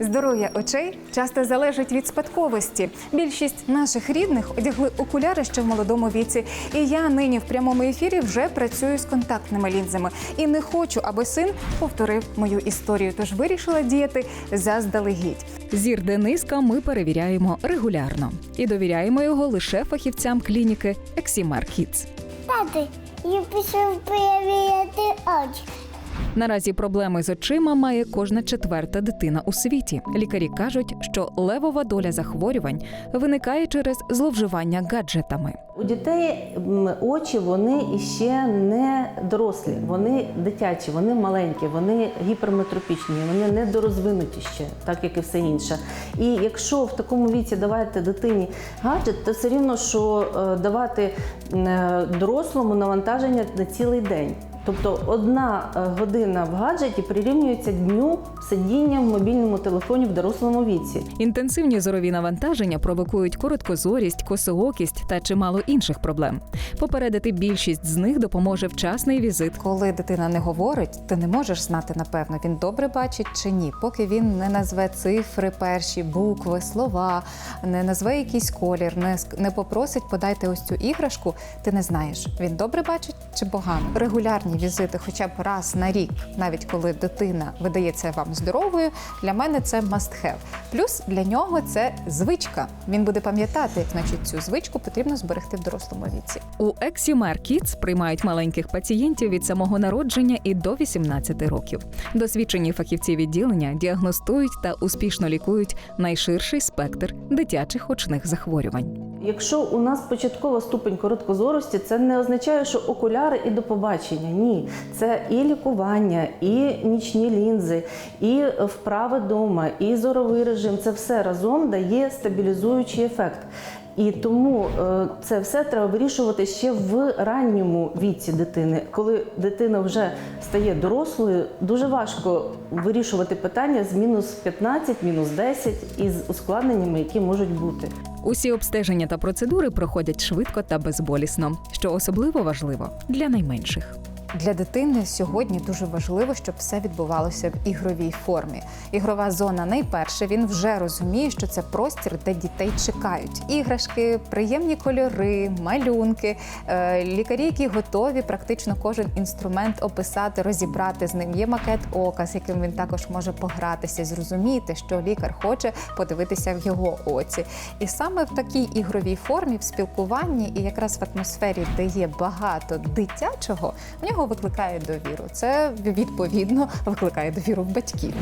Здоров'я очей часто залежить від спадковості. Більшість наших рідних одягли окуляри ще в молодому віці. І я нині в прямому ефірі вже працюю з контактними лінзами. І не хочу, аби син повторив мою історію. Тож вирішила діяти заздалегідь. Зір Дениска ми перевіряємо регулярно і довіряємо його лише фахівцям клініки Ексімар Kids. Тати, я пішов перевіряти очі. Наразі проблеми з очима має кожна четверта дитина у світі. Лікарі кажуть, що левова доля захворювань виникає через зловживання гаджетами. У дітей очі вони іще не дорослі, вони дитячі, вони маленькі, вони гіперметропічні, вони недорозвинуті ще, так як і все інше. І якщо в такому віці давати дитині гаджет, то все рівно, що е, давати е, дорослому навантаження на цілий день. Тобто одна е, година в гаджеті прирівнюється дню сидіння в мобільному телефоні в дорослому віці. Інтенсивні зорові навантаження провокують короткозорість, косоокість та чимало інших проблем. Попередити більшість з них допоможе вчасний візит. Коли дитина не говорить, ти не можеш знати напевно, він добре бачить чи ні, поки він не назве цифри, перші букви, слова, не назве якийсь колір, не ск- не попросить подайте ось цю іграшку. Ти не знаєш, він добре бачить чи погано. Регулярні візити, хоча б раз на рік, навіть коли дитина видається вам здоровою, для мене це must have. Плюс для нього це звичка. Він буде пам'ятати, значить цю звичку потрібно зберегти в дорослому віці. У Ексімар Kids приймають маленьких пацієнтів від самого народження і до 18 років. Досвідчені фахівці відділення діагностують та успішно лікують найширший спектр дитячих очних захворювань. Якщо у нас початкова ступень короткозорості, це не означає, що окуляри і до побачення. Ні, це і лікування, і нічні лінзи, і вправи вдома, і зоровий режим. Це все разом дає стабілізуючий ефект. І тому е, це все треба вирішувати ще в ранньому віці дитини. Коли дитина вже стає дорослою, дуже важко вирішувати питання з мінус 15, мінус 10 із ускладненнями, які можуть бути. Усі обстеження та процедури проходять швидко та безболісно, що особливо важливо для найменших. Для дитини сьогодні дуже важливо, щоб все відбувалося в ігровій формі. Ігрова зона найперше він вже розуміє, що це простір, де дітей чекають. Іграшки, приємні кольори, малюнки, е, лікарі, які готові практично кожен інструмент описати, розібрати з ним. Є макет ока, з яким він також може погратися, зрозуміти, що лікар хоче подивитися в його оці. І саме в такій ігровій формі, в спілкуванні і якраз в атмосфері, де є багато дитячого, в нього викликає довіру. Це відповідно викликає довіру в батьків.